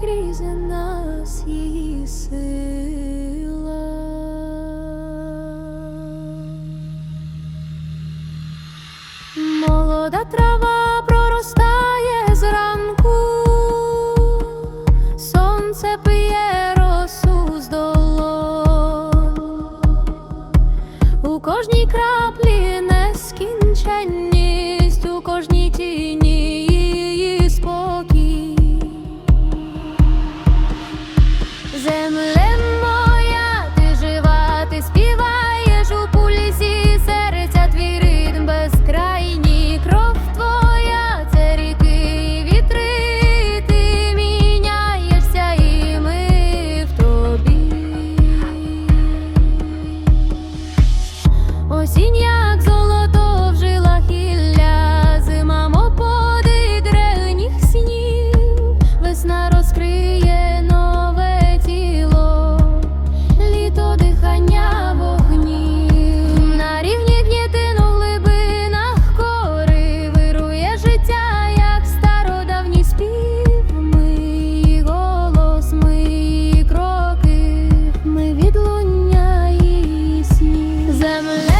крізь нас її сила. Молода трава. землю. them